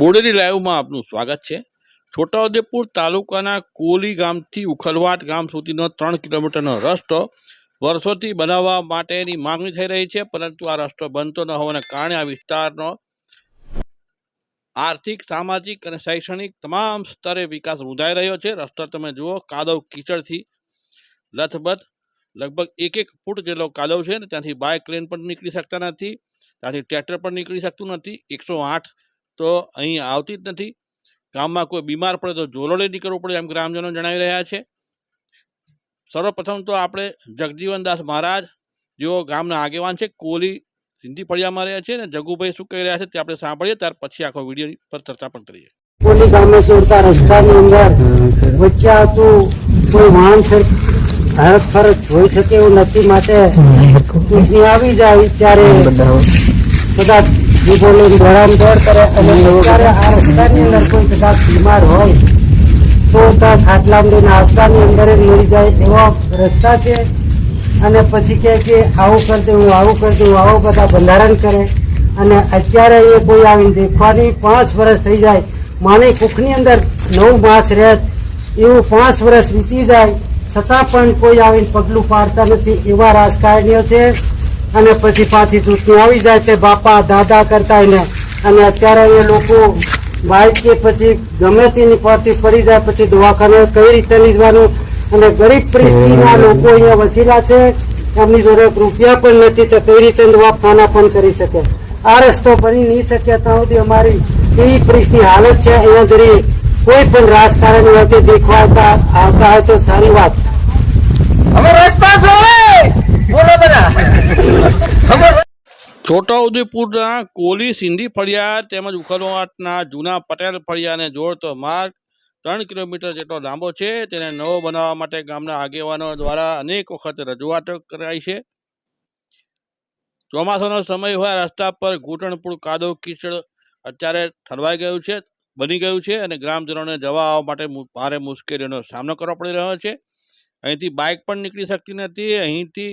બોડેલી લાઈવમાં આપનું સ્વાગત છે. છોટાઉદેપુર તાલુકાના કોલી ગામથી ઉખલવાટ ગામ સુધીનો ત્રણ કિલોમીટરનો રસ્તો વર્ષોથી બનાવવા માટેની માંગણી થઈ રહી છે, પરંતુ આ રસ્તો બનતો ન હોવાના કારણે આ વિસ્તારનો આર્થિક, સામાજિક અને શૈક્ષણિક તમામ સ્તરે વિકાસ રૂંધાઈ રહ્યો છે. રસ્તો તમે જુઓ, કાદવ કીચડથી લથબથ લગભગ એક એક ફૂટ જેટલો કાદવ છે ને, ત્યાંથી બાઇક લેન પણ નીકળી શકતા નથી, ત્યાંથી ટ્રેક્ટર પણ નીકળી શકતું નથી. એકસો આઠ તો અહીં આવતી જ નથી. ગામમાં કોઈ બીમાર પડે તો જોલોડે નીકળવું પડે એમ ગ્રામજનો જણાવી રહ્યા છે. સર્વપ્રથમ તો આપણે જગજીવનદાસ મહારાજ, જેઓ ગામના આગેવાન છે કોલી સિંધી ફળિયામાં રહ્યા છે અને જગુભાઈ શું કહી રહ્યા છે તે આપણે સાંભળીએ, ત્યાર પછી આખો વીડિયો પર ચર્ચા પણ કરીએ. કોલી ગામે જોડતા રસ્તાની અંદર વચ્ચે આવતું કોઈ વાહન ભારત ફરક જોઈ શકે એવું નથી, માટે આવી જાય ત્યારે કદાચ જીભો દોડામદોડ કરે અને ત્યારે આ રસ્તાની અંદર કોઈ કદાચ બીમાર હોય તો ત્યાં ખાટલામાં લઈને આવતાની અંદર જ મરી જાય એવો રસ્તા છે. અને પછી કહે કે આવું કરી હું આવું કરી હું આવું બધા બંધારણ કરે. અને અત્યારે એ કોઈ આવીને દેખવાની પાંચ વર્ષ થઈ જાય. માની કુખની અંદર નવ માસ રહે એવું પાંચ વર્ષ વીતી જાય. છતાં પણ કોઈ આવીને પગલું પાડતા નથી. એવા રાજકારણીઓ છે. અને પછી પાછી ચૂંટણી આવી જાય તે બાપા, દાદા કરતા એને. અને અત્યારે એ લોકો બાઇક કે પછી ગમે તેની પરથી પડી જાય, પછી દવાખાને કઈ રીતે જવાનું અને ગરીબ પરિસ્થિતિના લોકો અહીંયા વસીલા છે, એમની જોડે રૂપિયા પણ નથી તો કઈ રીતે દવાખાના પણ કરી શકે? આ રસ્તો બની નહીં શકે ત્યાં સુધી અમારી એવી પરિસ્થિતિ હાલત છે, અહીંયા જરી કોઈ પણ રાજકારણ વચ્ચે દેખવા આવતા હોય તો સારી વાત અમે રસ્તા જોવે બોલો બધા છોટાઉદેપુરના કોલી સિંધી ફળિયા તેમજ ઉખરવાટના જૂના પટેલ ફળિયાને જોડતો માર્ગ ત્રણ કિલોમીટર જેટલો લાંબો છે. તેને નવો બનાવવા માટે ગામના આગેવાનો દ્વારા અનેક વખત રજૂઆતો કરાઈ છે. ચોમાસાનો સમય હોય રસ્તા પર ઘૂંટણપૂર કાદવ કીચડ અત્યારે ઠરવાઈ ગયું છે, બની ગયું છે અને ગ્રામજનોને જવા આવવા માટે ભારે મુશ્કેલીઓનો સામનો કરવો પડી રહ્યો છે. અહીંથી બાઇક પણ નીકળી શકતી નથી. અહીંથી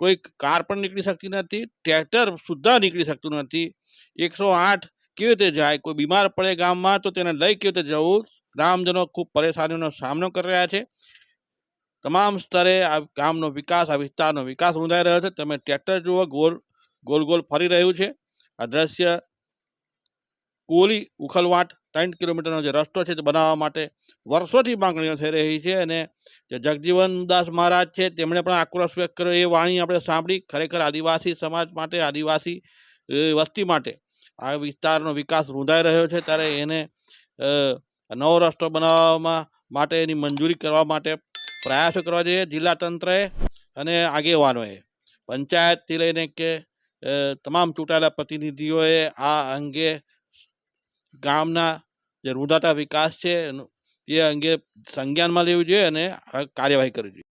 કોઈ કાર પણ નીકળી શકતી નથી, ટ્રેક્ટર સુદ્ધા નીકળી શકતું નથી. એકસો આઠ કેવી રીતે જાય? કોઈ બીમાર પડે ગામમાં તો તેને લઈ કેવી રીતે જવું? ગ્રામજનો ખૂબ પરેશાનીઓનો સામનો કરી રહ્યા છે. તમામ સ્તરે આ ગામનો વિકાસ, આ વિસ્તારનો વિકાસ રૂંધાઈ રહ્યો છે. તમે ટ્રેક્ટર જુઓ ગોલ ગોલ ગોલ ફરી રહ્યું છે. આ દ્રશ્ય કોલી ઉખલવાટ ત્રણ કિલોમીટરનો જે રસ્તો છે તે બનાવવા માટે વર્ષોથી માંગણીઓ થઈ રહી છે અને જે જગજીવનદાસ મહારાજ છે તેમણે પણ આક્રોશ વ્યક્ત કર્યો. એ વાણી આપણે સાંભળી ખરેખર આદિવાસી સમાજ માટે, આદિવાસી વસ્તી માટે આ વિસ્તારનો વિકાસ રૂંધાઈ રહ્યો છે. ત્યારે એને નવો રસ્તો બનાવવામાં માટે એની મંજૂરી કરવા માટે પ્રયાસો કરવા જોઈએ જિલ્લા તંત્રએ અને આગેવાનોએ. પંચાયતથી લઈને કે તમામ ચૂંટાયેલા પ્રતિનિધિઓએ આ અંગે ગામના જે રૂઢાતા વિકાસ છે એ અંગે સંજ્ઞાનમાં લેવું જોઈએ અને કાર્યવાહી કરવી જોઈએ.